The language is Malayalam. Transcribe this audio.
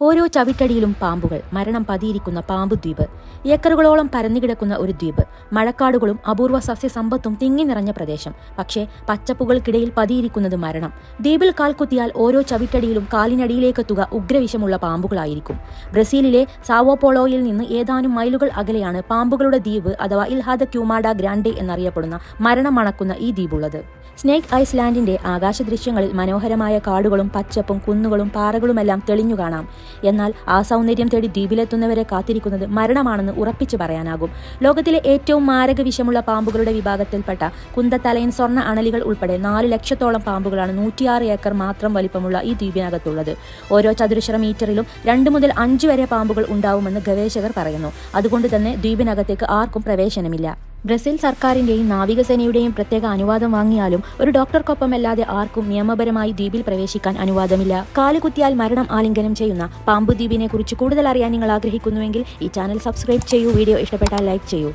ഓരോ ചവിട്ടടിയിലും പാമ്പുകൾ. മരണം പതിയിരിക്കുന്ന പാമ്പ് ദ്വീപ്. ഏക്കറുകളോളം പരന്നുകിടക്കുന്ന ഒരു ദ്വീപ്. മഴക്കാടുകളും അപൂർവ സസ്യസമ്പത്തും തിങ്ങി നിറഞ്ഞ പ്രദേശം. പക്ഷേ പച്ചപ്പുകൾക്കിടയിൽ പതിയിരിക്കുന്നത് മരണം. ദ്വീപിൽ കാൽക്കുത്തിയാൽ ഓരോ ചവിട്ടടിയിലും കാലിനടിയിലേക്കെത്തുക ഉഗ്രവിഷമുള്ള പാമ്പുകളായിരിക്കും. ബ്രസീലിലെ സാവോപോളോയിൽ നിന്ന് ഏതാനും മൈലുകൾ അകലെയാണ് പാമ്പുകളുടെ ദ്വീപ് അഥവാ ഇൽഹാദ ക്യൂമാഡ ഗ്രാൻഡെ എന്നറിയപ്പെടുന്ന മരണം മണക്കുന്ന ഈ ദ്വീപുള്ളത്. സ്നേക്ക് ഐസ്ലാൻഡിന്റെ ആകാശ ദൃശ്യങ്ങളിൽ മനോഹരമായ കാടുകളും പച്ചപ്പും കുന്നുകളും പാറകളുമെല്ലാം തെളിഞ്ഞു കാണാം. എന്നാൽ ആ സൗന്ദര്യം തേടി ദ്വീപിലെത്തുന്നവരെ കാത്തിരിക്കുന്നത് മരണമാണെന്ന് ഉറപ്പിച്ചു പറയാനാകും. ലോകത്തിലെ ഏറ്റവും മാരക വിഷമുള്ള പാമ്പുകളുടെ വിഭാഗത്തിൽപ്പെട്ട കുന്തത്തലയൻ സ്വർണ അണലികൾ ഉൾപ്പെടെ നാല് ലക്ഷത്തോളം പാമ്പുകളാണ് നൂറ്റിയാറ് ഏക്കർ മാത്രം വലിപ്പമുള്ള ഈ ദ്വീപിനകത്തുള്ളത്. ഓരോ ചതുരശ്ര മീറ്ററിലും രണ്ട് മുതൽ അഞ്ച് വരെ പാമ്പുകൾ ഉണ്ടാവുമെന്ന് ഗവേഷകർ പറയുന്നു. അതുകൊണ്ട് തന്നെ ദ്വീപിനകത്തേക്ക് ആർക്കും പ്രവേശനമില്ല. ബ്രസീൽ സർക്കാരിന്റെയും നാവികസേനയുടെയും പ്രത്യേക അനുവാദം വാങ്ങിയാലും ഒരു ഡോക്ടർക്കൊപ്പമല്ലാതെ ആർക്കും നിയമപരമായി ദ്വീപിൽ പ്രവേശിക്കാൻ അനുവാദമില്ല. കാലുകുത്തിയാൽ മരണം ആലിംഗനം ചെയ്യുന്ന പാമ്പു ദ്വീപിനെ കുറിച്ച് കൂടുതൽ അറിയാൻ നിങ്ങൾ ആഗ്രഹിക്കുന്നുവെങ്കിൽ ഈ ചാനൽ സബ്സ്ക്രൈബ് ചെയ്യൂ. വീഡിയോ ഇഷ്ടപ്പെട്ടാൽ ലൈക്ക് ചെയ്യൂ.